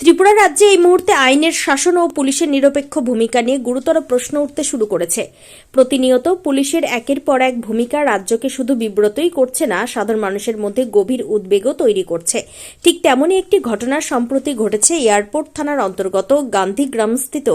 ত্রিপুরা রাজ্যে এই মুহূর্তে আইনের শাসন ও পুলিশের নিরপেক্ষ ভূমিকা নিয়ে গুরুতর প্রশ্ন উঠতে শুরু করেছে। প্রতিনিয়ত পুলিশের একের পর এক ভূমিকা রাজ্যকে শুধু বিব্রতই করছে না, সাধারণ মানুষের মধ্যে গভীর উদ্বেগও তৈরি করছে। ঠিক তেমনই একটি ঘটনা সম্প্রতি ঘটেছে এয়ারপোর্ট থানার অন্তর্গত গান্ধীগ্রামস্থিত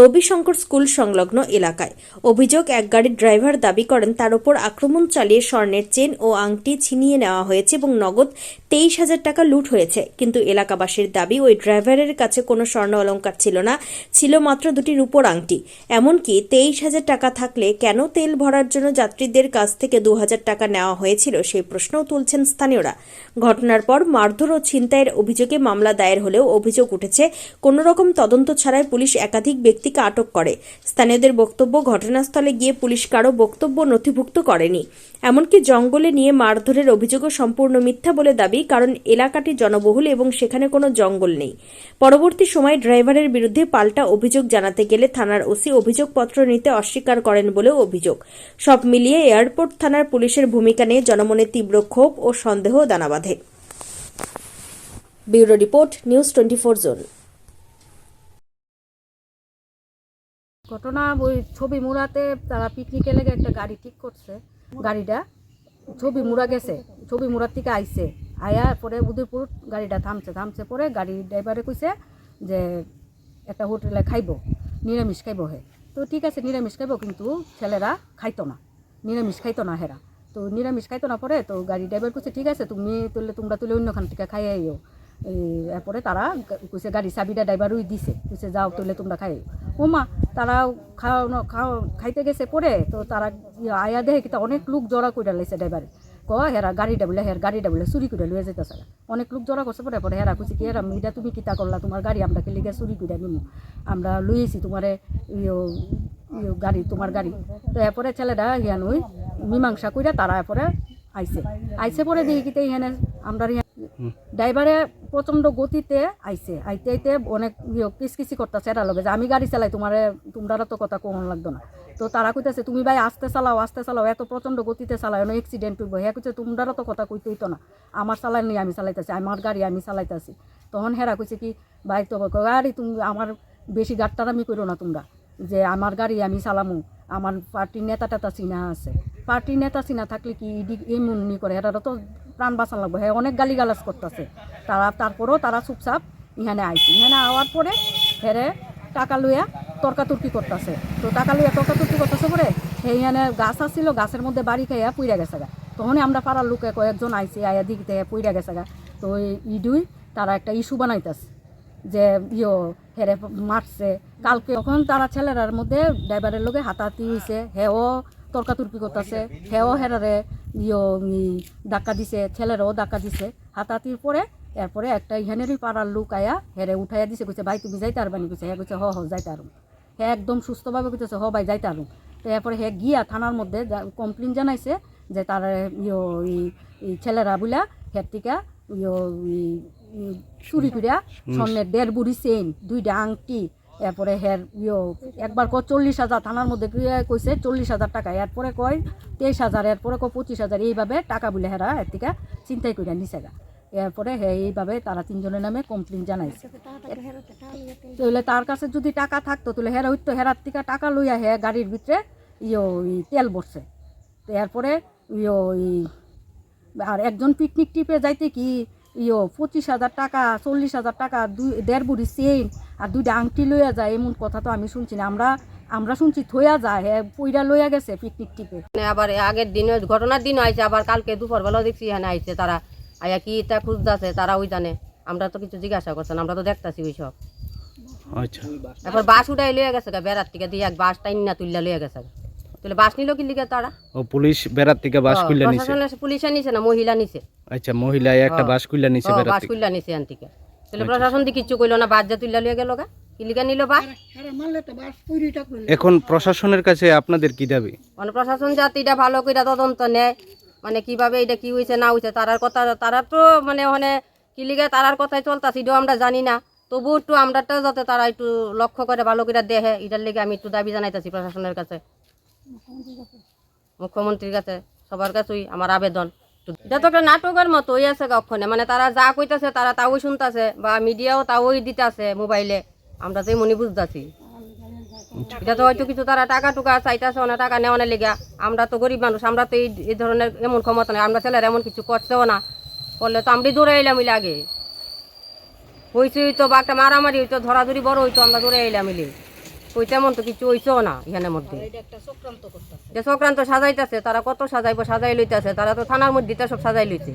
রবিশঙ্কর স্কুল সংলগ্ন এলাকায়। অভিযোগ, এক গাড়ির ড্রাইভার দাবি করেন, তার ওপর আক্রমণ চালিয়ে স্বর্ণের চেন ও আংটি ছিনিয়ে নেওয়া হয়েছে এবং নগদ তেইশ হাজার টাকা লুট হয়েছে। কিন্তু এলাকাবাসীর দাবি, ওই ড্রাইভারের কাছে কোনো স্বর্ণ অলঙ্কার ছিল না, ছিল মাত্র দুটি রূপোর আংটি। এমনকি তেইশ হাজার টাকা থাকলে কেন তেল ভরার জন্য যাত্রীদের কাছ থেকে দু হাজার টাকা নেওয়া হয়েছিল সেই প্রশ্নও তুলছেন স্থানীয়রা। ঘটনার পর মারধর ও ছিনতাইয়ের অভিযোগে মামলা দায়ের হলেও অভিযোগ উঠেছে, কোনো রকম তদন্ত ছাড়াই পুলিশ একাধিক ব্যক্তিকে আটক করে। স্থানীয়দের বক্তব্য, ঘটনাস্থলে গিয়ে পুলিশ কারও বক্তব্য নথিভুক্ত করেনি। এমনকি জঙ্গলে নিয়ে মারধরের অভিযোগও সম্পূর্ণ মিথ্যা বলে দাবি, কারণ এলাকাটি জনবহুল এবং সেখানে কোনো জঙ্গল নেই। পরবর্তী সময় ড্রাইভারের বিরুদ্ধে পাল্টা অভিযোগ জানাতে গেলে থানার ওসি অভিযোগপত্র নিতে অস্বীকার করেন বলেও অভিযোগ। সব মিলিয়ে এয়ারপোর্ট থানার পুলিশের ভূমিকা নিয়ে জনমনে তীব্র ক্ষোভ ও সন্দেহ দানা বাঁধে ঘটনা ওই ছবি মুড়াতে তারা পিকনিকে লেগে একটা গাড়ি ঠিক করছে। গাড়িটা ছবি মুড়া গেছে, ছবি মুড়ার থেকে আইছে। আয়া পরে উদয়পুর গাড়িটা থামছে থামছে পরে গাড়ি ড্রাইভারে কইছে যে একটা হোটেলে খাইব, নিরামিষ খাইব হে। তো ঠিক আছে, নিরামিষ খাইব কিন্তু ছেলেরা খাইতো না, নিরামিষ খাইতো না হেরা। তো নিরামিষ খাইতো না পরে তো গাড়ি ড্রাইভার কইছে, ঠিক আছে, তুমি তুললে তোমরা তুলে অন্যখান থেকে খাই আইও। এরপরে তারা কইছে, গাড়ি চাবিটা ড্রাইভারই দিছে। কইছে, যাও তুলে তোমরা খাই ও মা তারা খাওয়ানো খাও খাইতে গেছে পরে তো তারা আয়া দেখে কিতা অনেক লোক জড়া করে লাইছে ড্রাইভারে। ক হেরা গাড়িটা বলে হের গাড়িটা বলে চুরি করে লয়ে যেতেছে অনেক লোক জড়া করছে পরে পরে হেরা কইছে কি হেরা মিটা তুমি কিতা করলা তোমার গাড়ি আমরা কে লিগে চুরি করে নিমু আমরা লুয়েছি তোমারে গাড়ি তোমার গাড়ি। তো এরপরে ছেলেটা ইয়ান ওই মীমাংসা কইরা তারা এরপরে আইসে আইসে পরে দেখি কিতে ইহানে আমরা ড্রাইভারে প্রচণ্ড গতিতে আইছে। আইতে আইতে অনেক ইয়ে কিসকিসি করতেছে এরা লগে। যে আমি গাড়ি চালাই, তোমার তোমরা তো কথা কোন লাগতো না। তো তারা কইতেছে, তুমি ভাই আস্তে চালাও আস্তে চালাও, এত প্রচণ্ড গতিতে চালাও, এনে অ্যাক্সিডেন্ট হইব। হ্যাঁ কইছে তোমরা তো কথা কইতেই তো না। আমার চালাই নিয়ে আমি চালাইতেছি, আমার গাড়ি আমি চালাইতেছি। তখন হেরা কইছে কি, ভাই, তো গাড়ি তুমি, আমার বেশি গাড়টারামি করো না তোমরা। যে আমার গাড়ি আমি চালামু, আমার পার্টির নেতা টেতা চিনা আছে। পার্টির নেতা চিনা থাকলে কি এই মুন্নি করে? এরা তো প্রাণ বাঁচান লাগবে। হ্যাঁ অনেক গালি গালাজ করতেছে। তারা, তারপরেও তারা চুপচাপ ইহানে আইছে। ইহানে আওয়ার পরে হেরে টাকা লইয়া তর্কাতর্কি করতেছে। তো টাকা লইয়া তর্কাতর্কি করতেছে পরে সেইখানে গাছ আসছিল গাছের মধ্যে বাড়ি খাইয়া পুইরা গেছে গা। তখন আমরা পাড়ার লোকে কয়েকজন আইছে, আয়া দিক থেকে পুইরা গেছে গা। তো ওই ইডুই তারা একটা ইস্যু বানাইতেছে যে ইয়ো হেরে মারছে। কালকে তখন তারা ছেলেরার মধ্যে ড্রাইভারের লোকে হাতাহাতি হয়েছে হেও তর্কাতর্কি করতেছে হেও হেরারে ইয়ো ডাক্কা দিছে ছেলেরাও ডাক্কা দিছে। হাতাহাতির পরে এরপরে একটা ইহানেরই পাড়ার লোক আয়া হেরে উঠাইয়া দিছে কইছে ভাই তুমি যাইতে পারবানি কইছে হ্যাঁ কইছে হ হ যাইতে পারুম হ্যাঁ একদম সুস্থভাবে কইতেছে হ ভাই যাইতে পারুম তো এরপরে হ্যাঁ গিয়া থানার মধ্যে কমপ্লেন জানাইছে যে তার ইয়ো ই ছেলেরা বুলা হের টিকা ইয়ো চুরি করিয়া স্বর্ণের দেড় বুড়ি চেইন দুইটা আংটি এরপরে হের ইয়ো, একবার কয় চল্লিশ হাজার, থানার মধ্যে কইছে চল্লিশ হাজার টাকা, এরপরে কয় তেইশ হাজার, এরপরে কয় পঁচিশ হাজার, এইভাবে টাকা বলে হেরা এর থেকে চিন্তাই করিয়া নিছে গা। এরপরে হে, এইভাবে তারা তিনজনের নামে কমপ্লেন জানাইছে। তাহলে তার কাছে যদি টাকা থাকতো, তাহলে হেরা হইতো, হেরার থেকে টাকা লইয়া হে গাড়ির ভিতরে ইয়ো তেল বসছে তো এরপরে ইয়ো আর একজন পিকনিক ট্রিপে যাইতে কি, ইয়ো পঁচিশ হাজার টাকা, চল্লিশ হাজার টাকা, দুই, দেড় বুড়ি চেইন আর দুইটা আংটি লইয়া যায় এমন কথা তো আমি শুনছি না। আমরা আমরা শুনছি থইয়া যায় হ্যাঁ পইরা লইয়া গেছে পিকনিক ট্রিপে মানে আবার আগের দিনে ঘটনার দিনও আইছে আবার কালকে দুপুরবেলাও দেখছি এখানে আইছে তারা। আয়া কি তা খুঁজতেছে তারা ওই জানে। আমরা তো কিছু জিজ্ঞাসা করছেন আমরা তো দেখতাছি ওই সব। আচ্ছা। এরপর বাস উঠাই লইয়া গেছে বেড়ার থেকে দিয়ে এক বাস টাইন না তুললে লইয়া গেছে। তাহলে বাস নিল কি লিখে তারা? ও পুলিশ বেড়ার থেকে বাস খুললে নিছে? পুলিশে নিছে না মহিলা নিছে। আচ্ছা মহিলা একটা বাস খুললে নিছে বেড়ার বাস খুললা নিছে আন থেকে। তাহলে প্রশাসন দিয়ে কিচ্ছু কইলো না বাস যা তুললে লইয়া গেল গা। কি লিখে নিল বাস? এখন প্রশাসনের কাছে আপনাদের কি দাবি? মানে প্রশাসন জাতিটা ভালো করে তদন্ত নেয়। মানে কীভাবে এটা কি হয়েছে না হয়েছে তারার কথা তারা তো মানে ওখানে কি লিগে তারার কথাই চলতাছে এটাও আমরা জানি না। তবু একটু আমরাটা যাতে তারা একটু লক্ষ্য করে ভালো করে দেখে এটার লেগে আমি একটু দাবি জানাইতেছি প্রশাসনের কাছে। মুখ্যমন্ত্রীর কাছে সবার কাছেই আমার আবেদন। এটা তো একটা নাটকের মতো হয়ে আছে কখনে মানে তারা যা কইতাছে তারা তাও শুনতাছে বা মিডিয়াও তাও দিতাছে মোবাইলে। আমরা তো মনে বুঝতাছি। এটা তো হয়তো কিছু তারা টাকা টুকা চাইতেছে না টাকা নেওয়ার লেগা আমরা তো গরিব মানুষ, আমরা তো এই ধরনের এমন ক্ষমতা নেই। আমরা ছেলেরা এমন কিছু করছেও না। করলে তো আমরা দৌড়ে এলাম আগে হয়েছে হইতো বা একটা মারামারি হইতো, ধরাধরি বড় হইতো, আমরা দৌড়ে এলাম ওই তেমন তো কিছু হইছেও না এখানের মধ্যে। যে সংক্রান্ত সাজাইতেছে তারা কত সাজাইবো সাজাই লইতেছে তারা তো থানার মধ্যে সব সাজাই লইছে।